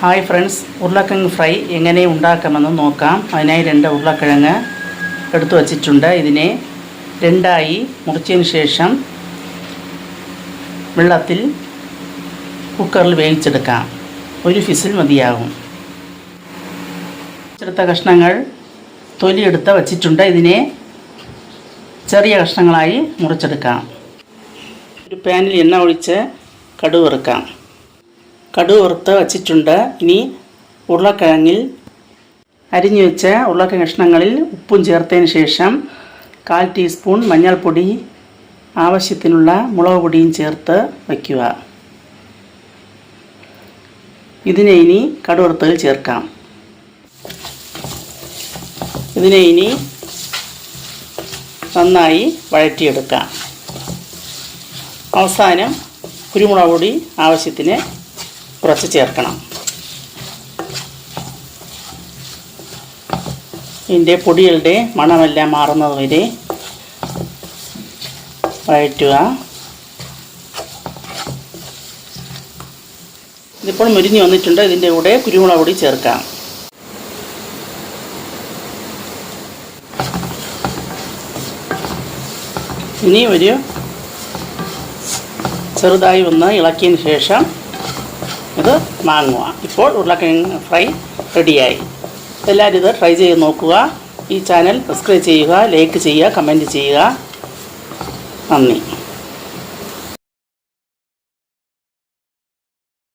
Hi friends ഉരുളക്കിഴങ്ങ് fry എങ്ങനെ ഉണ്ടാക്കാമെന്ന് നോക്കാം. അതിനായി രണ്ട് ഉരുളക്കിഴങ്ങ് എടുത്തു വച്ചിട്ടുണ്ട്. ഇതിനെ രണ്ടായി മുറിച്ചതിന് ശേഷം വെള്ളത്തിൽ കുക്കറിൽ വേവിച്ചെടുക്കാം. ഒരു ഫിസിൽ മതിയാകും. ചെറുത്ത കഷ്ണങ്ങൾ തൊലിയെടുത്ത് വച്ചിട്ടുണ്ട്. ഇതിനെ ചെറിയ കഷ്ണങ്ങളായി മുറിച്ചെടുക്കാം. ഒരു പാനിൽ എണ്ണ ഒഴിച്ച് കടുക് വറുക്കാം. കടുക് വറുത്ത് വച്ചിട്ടുണ്ട്. ഇനി ഉരുളക്കിഴങ്ങിൽ അരിഞ്ഞു വെച്ച ഉരുളക്കിഴങ്ങ് കഷ്ണങ്ങളിൽ ഉപ്പും ചേർത്തതിന് ശേഷം കാൽ ടീസ്പൂൺ മഞ്ഞൾപ്പൊടി ആവശ്യത്തിനുള്ള മുളക് പൊടിയും ചേർത്ത് വയ്ക്കുക. ഇതിനെ ഇനി കടുവറുത്തതിൽ ചേർക്കാം. ഇതിനെ ഇനി നന്നായി വഴറ്റിയെടുക്കാം. അവസാനം കുരുമുളക് പൊടി ആവശ്യത്തിന് കുറച്ച് ചേർക്കണം. ഇതിന്റെ പൊടികളുടെ മണമെല്ലാം മാറുന്നത് വരെ വഴറ്റുക. ഇതിപ്പോൾ മുരിഞ്ഞ് വന്നിട്ടുണ്ട്. ഇതിന്റെ കൂടെ കുരുമുളക് പൊടി ചേർക്കാം. ഇനി ഒരു ചെറുതായി ഒന്ന് ഇളക്കിയതിന് ശേഷം ഇത് മാങ്ങുക. ഇപ്പോൾ ഉരുളക്കിഴങ്ങ് ഫ്രൈ റെഡിയായി എല്ലാവരും ഇത് ട്രൈ ചെയ്ത് നോക്കുക. ഈ ചാനൽ സബ്സ്ക്രൈബ് ചെയ്യുക ലൈക്ക് ചെയ്യുക കമന്റ് ചെയ്യുക. നന്ദി.